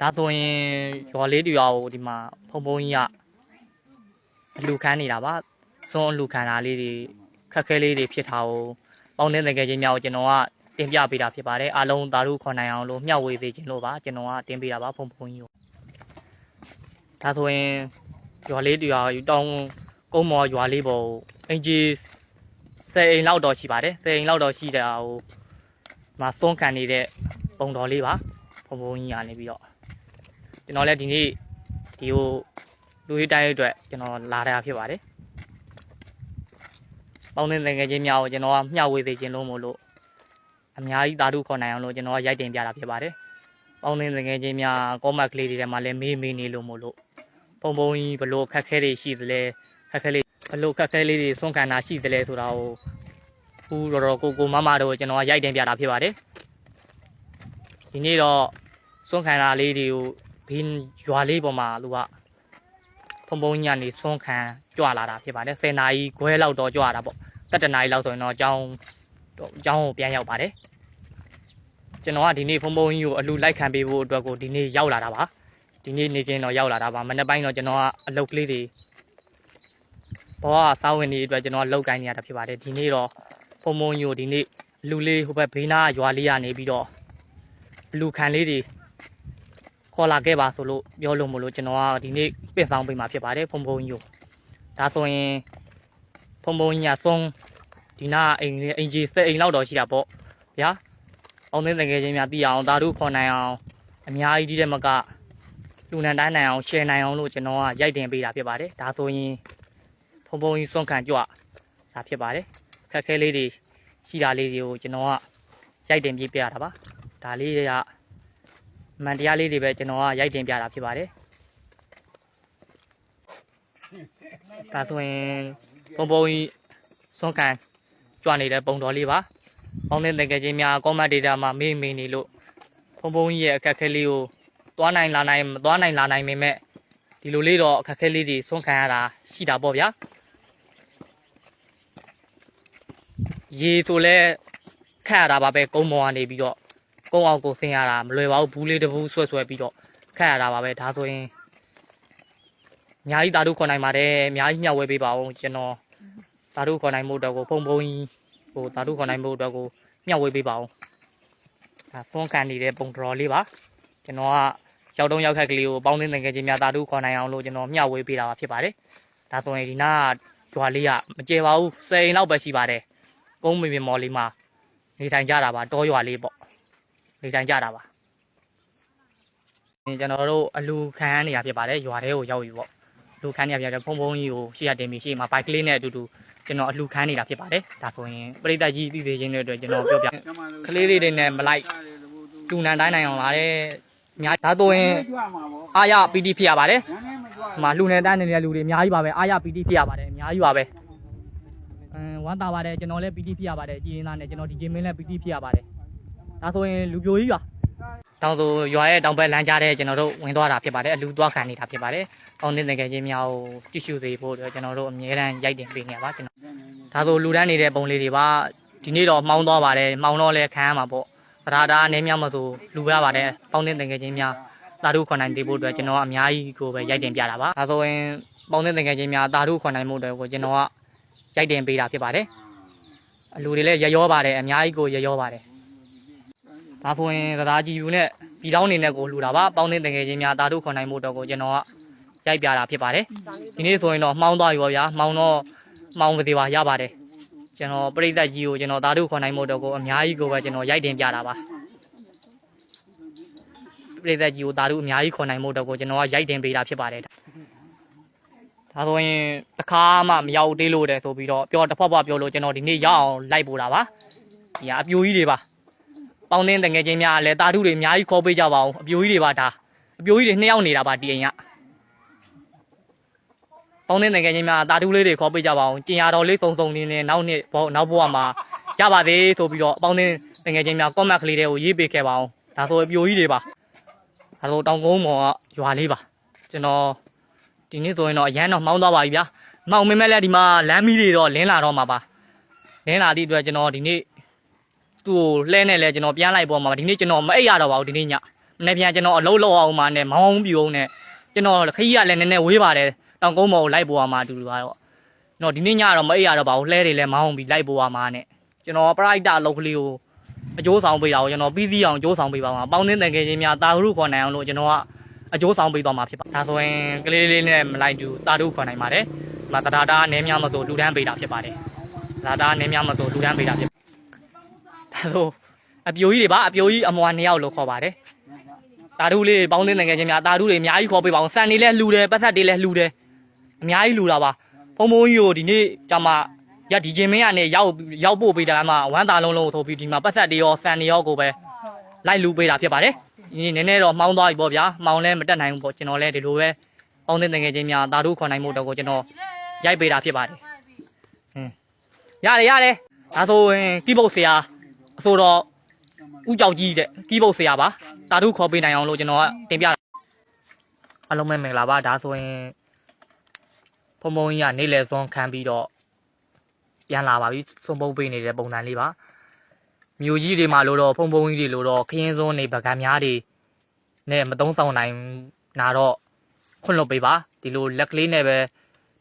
ဒါဆိုရင်ရွာလေးတူရွာကိုဒီမှာဖုံဖုံကြီးကအလူခန်းနေတာပါစွန်းအလူခန်းတာလေးတွေခက်ခဲလေးတွေဖြစ်တာကိုပေါင်းတဲ့တကယ်ချင်းများကိုကျွန်တော်ကတင်ပြပေးတာဖြစ်ပါတယ်အားလုံးသာဓုခွန်နိုင်အောင်လို့မျှဝေပေးခြင်းလို့ပါကျွန်တော်ကတင်ပေးတာပါဖုံဖုံကြီးကိုဒါဆိုရင်ရွာလေးတူရွာတောင်းကုန်းမော်ရွာလေးပေါ်အင်ဂျီ10အိမ်လောက်တော့ရှိပါတယ်10အိမ်လောက်တော့ရှိတာဟိုမှာစွန်းခံနေတဲ့ပုံတော်လေးပါဖုံဖုံကြီးကနေပြီးတော့ ကျွန်တော်လည်းဒီနေ့ဒီဟိုလူရေးတိုင်းအတွက်ကျွန်တော်လာတာဖြစ်ပါတယ်။ပေါင်းတဲ့ငယ်ချင်းများကိုကျွန်တော်ကမျှဝေသေးခြင်းလို့မို့လို့အများကြီးသာဓုခေါ်နိုင်အောင်လို့ကျွန်တော်ကရိုက်တင်ပြတာဖြစ်ပါတယ်။ပေါင်းတဲ့ငယ်ချင်းများကောမတ်ကလေးတွေထဲမှာလည်းမေးမေးနေလို့မို့လို့ပုံပုံကြီးဘလို့ခက်ခဲတွေရှိသလဲခက်ခဲလေးဘလို့ခက်ခဲလေးတွေစွန့်ခံတာရှိသလဲဆိုတာကိုဦးတော်တော်ကိုကိုမမတို့ကျွန်တော်ကရိုက်တင်ပြတာဖြစ်ပါတယ်။ဒီနေ့တော့စွန့်ခံတာလေးတွေကို ဒီရွာလေးပေါ်မှာသူကဖုံဖုံညနေဆွန်းခံကြွလာတာဖြစ်ပါတယ်10နာရီခွဲလောက်တော့ကြွတာပေါ့7နာရီလောက်ဆိုရင်တော့အကြောင်းအကြောင်းကိုပြန်ရောက်ပါတယ်ကျွန်တော်ကဒီနေ့ဖုံဖုံကြီးကိုအလူလိုက်ခံပေးဖို့အတွက်ကိုဒီနေ့ရောက်လာတာပါဒီနေ့နေချင်းတော့ရောက်လာတာပါမနေ့ပိုင်းတော့ကျွန်တော်ကအလုပ်ကလေးတွေဘောကစားဝင်နေအတွက်ကျွန်တော်ကလောက်ကိုင်းနေရတာဖြစ်ပါတယ်ဒီနေ့တော့ဖုံဖုံကြီးကိုဒီနေ့အလူလေးဟိုဘက်ဘေးနားရွာလေးကနေပြီးတော့အလူခံလေးတွေ ခေါ်လာခဲ့ပါဆိုလို့ပြောလို့မလို့ကျွန်တော်ကဒီနေ့ပင့်ဆောင်ပေးมาဖြစ်ပါတယ်ဖုံဖုံကြီးကိုဒါဆိုရင်ဖုံဖုံကြီးကဆုံးဒီနာအိမ်လေးအိမ်ကြီးစက်အိမ်လောက်တော့ရှိတာပေါ့ဗျာအောင်သိတဲ့ငယ်ချင်းများသိအောင်ဒါတို့ခေါ်နိုင်အောင်အများကြီးဒီတဲ့မကလူနန်တိုင်းနိုင်အောင် share နိုင်အောင်လို့ကျွန်တော်ကရိုက်တင်ပေးတာဖြစ်ပါတယ်ဒါဆိုရင်ဖုံဖုံကြီးစွန့်ခံကြွတာဖြစ်ပါတယ်ခက်ခဲလေးတွေရှိတာလေးတွေကိုကျွန်တော်ကရိုက်တင်ပြပြတာပါဒါလေးတွေက အမှန်တရားလေးတွေပဲကျွန်တော်ကရိုက်တင်ပြတာဖြစ်ပါတယ်။ဒါဆိုရင်ပုံပုံကြီးစွန့်ကန်ကြွနေတဲ့ပုံတော်လေးပါ။ပေါင်းတဲ့တကယ်ချင်းများ comment data မှာမေးမေးနေလို့ပုံပုံကြီးရဲ့အခက်အခဲလေးကိုသွားနိုင်လာနိုင်မသွားနိုင်လာနိုင်ပေမဲ့ဒီလိုလေးတော့အခက်အခဲလေးတွေစွန့်ခံရတာရှိတာပေါ့ဗျာ။ရေဆိုလဲခက်ရတာပါပဲကုန်းပေါ်ကနေပြီးတော့ ကုန်းအောင်ကိုဆင်းရတာမလွယ်ပါဘူးဘူးလေးတစ်ဘူးဆွဲဆွဲပြီးတော့ခတ်ရတာပါပဲဒါဆိုရင်အများကြီးတာတို့ခေါ်နိုင်ပါတယ်အများကြီးမျှဝဲပေးပါအောင်ကျွန်တော်တာတို့ခေါ်နိုင်မှုအတွက်ကိုဖုံဖုံကြီးဟိုတာတို့ခေါ်နိုင်မှုအတွက်ကိုမျှဝဲပေးပါအောင်ဒါဖုန်းခံနေတဲ့ပုံတော်လေးပါကျွန်တော်ကရောက်တော့ရောက်ခက်ကလေးကိုပေါင်းသင်းတကယ်ချင်းများတာတို့ခေါ်နိုင်အောင်လို့ကျွန်တော်မျှဝဲပေးတာပါဖြစ်ပါတယ်ဒါဆိုရင်ဒီနားကြွာလေးကမကျေပါဘူး10အိမ်လောက်ပဲရှိပါတယ်ကုန်းမေမေမော်လေးမှာနေထိုင်ကြတာပါတောရွာလေးပေါ့ နေထိုင်ကြတာပါ။ကျွန်တော်တို့အလူခံရနေရဖြစ်ပါတယ်ရွာထဲကိုရောက်ပြီပေါ့။လူခံနေရဖြစ်တယ်ဖုံဖုံကြီးကိုရှေ့ရတင်ပြီးရှေ့မှာဘိုက်ကလေးနဲ့အတူတူကျွန်တော်အလူခံနေတာဖြစ်ပါတယ်။ဒါဆိုရင်ပရိသတ်ကြီးသိသေးခြင်းတွေအတွက်ကျွန်တော်ပြောပြကလေးလေးတွေနဲ့မလိုက်တူနန်တိုင်းနိုင်အောင်လာတဲ့များဒါဆိုရင်အာရပီတီဖြစ်ရပါတယ်။ဒီမှာလူနဲ့တန်းနေတဲ့လူတွေအများကြီးပါပဲအာရပီတီဖြစ်ရပါတယ်အများကြီးပါပဲ။အမ်ဝမ်းသာပါတယ်ကျွန်တော်လည်းပီတီဖြစ်ရပါတယ်ကြည်ရင်သားနဲ့ကျွန်တော်ဒီဂျင်းမင်းလည်းပီတီဖြစ်ရပါတယ်။ ဒါဆိုရင်လူပြိုကြီးပါတောင်သူရွာရဲ့တောင်ဘက်လမ်းကြားတဲ့ကျွန်တော်တို့ဝင်သွားတာဖြစ်ပါတယ်အလူသွားခံနေတာဖြစ်ပါတယ်။ပေါင်းတဲ့ငယ်ချင်းများကိုကြည့်ရှုစေဖို့အတွက်ကျွန်တော်တို့အမြဲတမ်းရိုက်တင်ပေးနေပါကျွန်တော်။ဒါဆိုလူတန်းနေတဲ့ပုံလေးတွေပါဒီနေ့တော့မှောင်းသွားပါတယ်။မှောင်းတော့လဲခံရမှာပေါ့။သရာတာအနေများမဆိုလူရပါတယ်။ပေါင်းတဲ့ငယ်ချင်းများတာတို့ခွန်နိုင်သေးဖို့အတွက်ကျွန်တော်ကအများကြီးကိုပဲရိုက်တင်ပြတာပါ။ဒါဆိုရင်ပေါင်းတဲ့ငယ်ချင်းများတာတို့ခွန်နိုင်မှုအတွက်ကိုကျွန်တော်ကရိုက်တင်ပေးတာဖြစ်ပါတယ်။အလူတွေလည်းရရောပါတယ်အများကြီးကိုရရောပါတယ် ဒါဆိုရင်သသားကြီးယူနဲ့ပြည်တောင်းနေနဲ့ကိုလှူတာပါပေါင်းတဲ့တငယ်ချင်းများတာတို့ခွန်နိုင်မှုတော့ကိုကျွန်တော်ကရိုက်ပြတာဖြစ်ပါတယ်ဒီနေ့ဆိုရင်တော့မှောင်းသွားပြီပေါ့ဗျာမှောင်းတော့မှောင်းကလေးပါရပါတယ်ကျွန်တော်ပြိသက်ကြီးကိုကျွန်တော်တာတို့ခွန်နိုင်မှုတော့ကိုအများကြီးကိုပဲကျွန်တော်ရိုက်တင်ပြတာပါပြိသက်ကြီးကိုတာတို့အများကြီးခွန်နိုင်မှုတော့ကိုကျွန်တော်ကရိုက်တင်ပေးတာဖြစ်ပါတယ်ဒါဆိုရင်တစ်ခါမှမရောက်သေးလို့တဲ့ဆိုပြီးတော့ပြောတစ်ဖက်ဖက်ပြောလို့ကျွန်တော်ဒီနေ့ရအောင်လိုက်ပို့တာပါဒီကအပြိုကြီးတွေပါ ပေါင်းတင်းတငယ်ချင်းများလည်းတာထုတွေအများကြီးခေါ်ပေးကြပါအောင်အပြိုကြီးတွေပါဒါအပြိုကြီးတွေနှစ်ယောက်နေတာပါဒီအိမ်ကပေါင်းတင်းတငယ်ချင်းများတာထုလေးတွေခေါ်ပေးကြပါအောင်ကျင်ရတော်လေးစုံစုံနေနေနောက်နှစ်ဘောနောက်ဘဝမှာရပါသေးဆိုပြီးတော့ပေါင်းတင်းတငယ်ချင်းများ comment ကလေးတွေကိုရေးပေးခဲ့ပါအောင်ဒါဆိုအပြိုကြီးတွေပါဒါဆိုတောင်ကုန်းမော်ကရွာလေးပါကျွန်တော်ဒီနေ့ဆိုရင်တော့အရန်တော့မှောင်းသွားပါပြီဗျာမှောင်မင်းမဲ့လည်းဒီမှာလမ်းမီးတွေတော့လင်းလာတော့မှာပါလင်းလာသည့်အတွက်ကျွန်တော်ဒီနေ့ သူ့ကိုလှဲနဲ့လဲကျွန်တော်ပြန်လိုက်ပေါ်မှာဒီနေ့ကျွန်တော်မအိပ်ရတော့ပါဘူးဒီနေ့ညမမနေ့ပြန်ကျွန်တော်အလုပ်လုပ်အောင်မှနဲ့မောင်းပြအောင်နဲ့ကျွန်တော်ခကြီးကလည်းနည်းနည်းဝေးပါတယ်တောင်ကုန်းမော်ကိုလိုက်ပေါ်အောင်မှအတူတူပါတော့ကျွန်တော်ဒီနေ့ညတော့မအိပ်ရတော့ပါဘူးလှဲတွေလည်းမောင်းပြီးလိုက်ပေါ်အောင်မှနဲ့ကျွန်တော်ပရိုက်တာအလုပ်ကလေးကိုအကျိုးဆောင်ပေးတာကိုကျွန်တော်ပြီးစီးအောင်အကျိုးဆောင်ပေးပါမှာပေါင်းသင်းတန်ငယ်ချင်းများတာရုခေါ်နိုင်အောင်လို့ကျွန်တော်ကအကျိုးဆောင်ပေးသွားမှာဖြစ်ပါဒါဆိုရင်ကလေးလေးနဲ့မလိုက်တူတာရုခေါ်နိုင်ပါတယ်ဒီမှာသတာတာနည်းများမဆိုလူတန်းပေးတာဖြစ်ပါတယ်သတာတာနည်းများမဆိုလူတန်းပေးတာဖြစ် ဒါဆိုအပြိုကြီးတွေပါအပြိုကြီးအမွာနှစ်ယောက်လို့ခေါ်ပါတယ်တာဓုလေးပေါင်းသင်းငယ်ချင်းများတာဓုတွေအများကြီးခေါ်ပေးပါအောင်စံနေလဲလှူတယ်ပတ်သက်တွေလဲလှူတယ်အများကြီးလှူတာပါဖုံဖုံကြီးကိုဒီနေ့ကျမရဒီချင်းမင်းကနေရောက်ရောက်ပို့ပေးတာမှဝမ်းသာလုံးလုံးဆိုပြီးဒီမှာပတ်သက်တွေရောစံတွေရောကိုပဲလိုက်လူပေးတာဖြစ်ပါတယ်ဒီနေ့နည်းနည်းတော့မှောင်းသွားပြီပေါ့ဗျာမှောင်းလဲမတက်နိုင်ဘူးပေါ့ကျွန်တော်လဲဒီလိုပဲပေါင်းသင်းငယ်ချင်းများတာဓုခေါ်နိုင်မှုတော့ကိုကျွန်တော်ရိုက်ပေးတာဖြစ်ပါတယ်ဟင်းရတယ်ရတယ်ဒါဆိုရင်ကိပုတ်ဆရာ အဆိုတော့ဥကြောက်ကြီးတဲ့ကီးပုတ်ဆရာပါတာထုခေါ်ပေးနိုင်အောင်လို့ကျွန်တော်ကတင်ပြအလုံးမဲမင်္ဂလာပါဒါဆိုရင်ဖုံဖုံကြီးကနေလေစွန်ခံပြီးတော့ပြန်လာပါပြီစွန်ပုတ်ပေးနေတဲ့ပုံစံလေးပါမြို့ကြီးတွေမှာလို့တော့ဖုံဖုံကြီးတွေလို့တော့ခရင်စွန်းနေပကံများတွေနဲ့မသုံးဆောင်နိုင်နာတော့ခွင့်လွတ်ပေးပါဒီလိုလက်ကလေးနဲ့ပဲ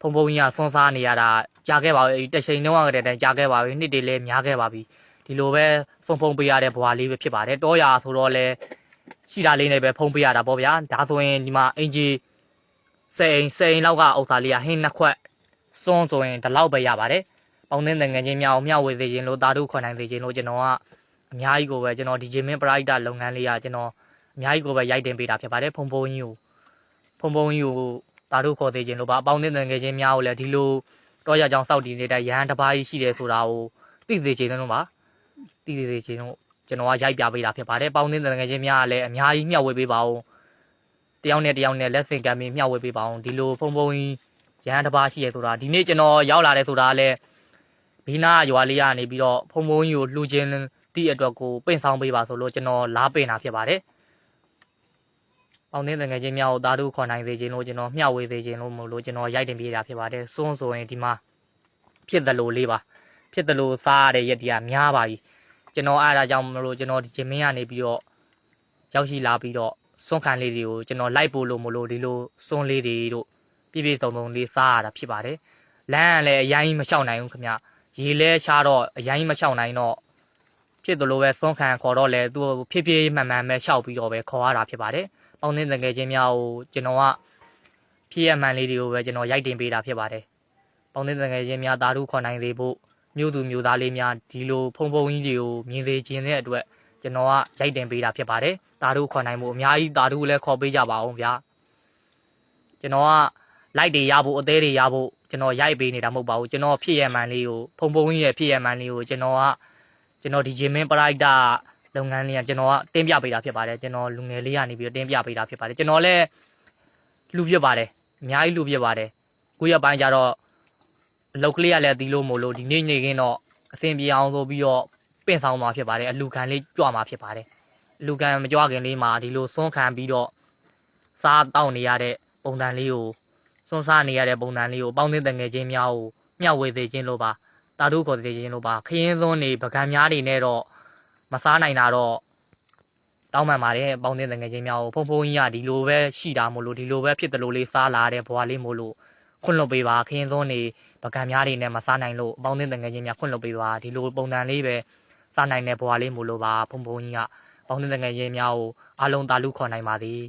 ဖုံဖုံကြီးကစွန်းစားနေရတာကြားခဲ့ပါပြီတစ်ချိန်တုန်းကတည်းကကြားခဲ့ပါပြီနှစ်တွေလည်းများခဲ့ပါပြီ ဒီလိုပဲဖုံဖုံပေးရတဲ့ဘဝလေးပဲဖြစ်ပါတယ်တောရဆိုတော့လဲရှိတာလေးနဲ့ပဲဖုံပေးရတာပေါ့ဗျာဒါဆိုရင်ဒီမှာအင်ဂျီစိန်စိန်လောက်ကဥစ္စာလေးကဟင်းနှစ်ခွက်စွန်းဆိုရင်ဒီလောက်ပဲရပါတယ်ပေါင်းသင်းတန်ငယ်ချင်းများအောင်မျှဝေသေးခြင်းလို့တာတို့ခွန်နိုင်သေးခြင်းလို့ကျွန်တော်ကအများကြီးကိုပဲကျွန်တော်ဒီဂျင်မင်းပရိုက်တာလုပ်ငန်းလေးကကျွန်တော်အများကြီးကိုပဲရိုက်တင်ပေးတာဖြစ်ပါတယ်ဖုံဖုံကြီးကိုဖုံဖုံကြီးကိုတာတို့ခေါ်သေးခြင်းလို့ပါပေါင်းသင်းတန်ငယ်ချင်းများကိုလည်းဒီလိုတောရကြောင်စောက်တည်နေတဲ့ရဟန်းတစ်ပါးကြီးရှိတယ်ဆိုတာကိုသိသေးခြင်းလို့ပါ တည်တည်သေးချင်းတို့ကျွန်တော်ကရိုက်ပြပေးတာဖြစ်ပါတယ်ပေါင်းသင်းတငယ်ချင်းများကလည်းအများကြီးမျှဝေပေးပါအောင်တယောက်နဲ့တယောက်နဲ့လက်ဆင့်ကမ်းပြီးမျှဝေပေးပါအောင်ဒီလိုဖုံဖုံကြီးရဟန်းတစ်ပါးရှိရဆိုတာဒီနေ့ကျွန်တော်ရောက်လာတယ်ဆိုတာလည်းဘီနာရွာလေးကနေပြီးတော့ဖုံဖုံကြီးကိုလှူခြင်းတိအတွက်ကိုပင့်ဆောင်ပေးပါဆိုလို့ကျွန်တော်လားပင်တာဖြစ်ပါတယ်ပေါင်းသင်းတငယ်ချင်းများကိုတာတို့ခေါ်နိုင်သေးခြင်းလို့ကျွန်တော်မျှဝေသေးခြင်းလို့မလို့ကျွန်တော်ရိုက်တင်ပေးတာဖြစ်ပါတယ်စွန်းဆိုရင်ဒီမှာဖြစ်တယ်လို့လေးပါ ဖြစ်တယ်လို့စားရတဲ့ရက်တရားများပါပြီကျွန်တော်အားဒါကြောင့်မလို့ကျွန်တော်ဒီဂျမင်းကနေပြီးတော့ရောက်ရှိလာပြီးတော့စွန့်ခံလေးတွေကိုကျွန်တော်လိုက်ပို့လို့မလို့ဒီလိုစွန့်လေးတွေတို့ပြည့်ပြည့်စုံစုံလေးစားရတာဖြစ်ပါတယ်လမ်းကလည်းအရင်မလျှောက်နိုင်ဘူးခင်ဗျရေလဲရှားတော့အရင်မလျှောက်နိုင်တော့ဖြစ်သလိုပဲစွန့်ခံခေါ်တော့လဲသူဖြည်းဖြည်းမှန်မှန်ပဲလျှောက်ပြီးတော့ပဲခေါ်ရတာဖြစ်ပါတယ်ပေါင်းသင်းတငယ်ချင်းများကိုကျွန်တော်ကဖြစ်ရမှန်လေးတွေကိုပဲကျွန်တော်ရိုက်တင်ပေးတာဖြစ်ပါတယ်ပေါင်းသင်းတငယ်ချင်းများတာဓုခေါ်နိုင်သေးဖို့ မြို့သူမြို့သားလေးများဒီလိုဖုံဖုံကြီးတွေကိုမြင်သေးခြင်းတဲ့အတွက်ကျွန်တော်ကရိုက်တင်ပေးတာဖြစ်ပါတယ်။တာတို့ခေါ်နိုင်မှုအများကြီးတာတို့လည်းခေါ်ပေးကြပါအောင်ဗျာ။ကျွန်တော်ကလိုက်တွေရဖို့အသေးတွေရဖို့ကျွန်တော်ရိုက်ပေးနေတာမဟုတ်ပါဘူး။ကျွန်တော်ဖြစ်ရမှန်လေးကိုဖုံဖုံကြီးရဲ့ဖြစ်ရမှန်လေးကိုကျွန်တော်ကကျွန်တော်ဒီဂျင်မင်းပရိုက်တာလုပ်ငန်းလေးကကျွန်တော်ကတင်ပြပေးတာဖြစ်ပါတယ်။ကျွန်တော်လူငယ်လေးကနေပြီးတော့တင်ပြပေးတာဖြစ်ပါတယ်။ကျွန်တော်လည်းလူပြစ်ပါတယ်။အများကြီးလူပြစ်ပါတယ်။ကိုရပိုင်းကျတော့ အလုတ်ကလေးကလည်းဒီလိုမို့လို့ဒီနေ့နေခင်းတော့အဆင်ပြေအောင်ဆိုပြီးတော့ပင့်ဆောင်มาဖြစ်ပါတယ်အလူခံလေးကြွမှာဖြစ်ပါတယ်အလူခံမကြွခင်လေးမှာဒီလိုစွန်းခံပြီးတော့စားတောက်နေရတဲ့ပုံစံလေးကိုစွန်းစားနေရတဲ့ပုံစံလေးကိုပေါင်းသင်းတငယ်ချင်းများကိုမျှဝေသေးခြင်းလို့ပါတာတို့ခေါ်သေးခြင်းလို့ပါခရင်သွန်းနေပကံများနေနဲ့တော့မစားနိုင်တာတော့တောင်းပန်ပါတယ်ပေါင်းသင်းတငယ်ချင်းများကိုဖုံဖုံကြီးကဒီလိုပဲရှိတာမို့လို့ဒီလိုပဲဖြစ်တယ်လို့လေးစားလာတဲ့ဘွားလေးမို့လို့ ခွင့်လွှတ်ပေးပါခရင်သွန်းနေပကံများတွေနဲ့မစားနိုင်လို့အပေါင်းအသင်းတငယ်ချင်းများခွင့်လွှတ်ပေးပါဒီလိုပုံစံလေးပဲစားနိုင်တဲ့ဘွားလေးမို့လို့ပါဖုံဖုံကြီးကပေါင်းအသင်းတငယ်ချင်းများကိုအားလုံးတာလူခေါ်နိုင်ပါသည်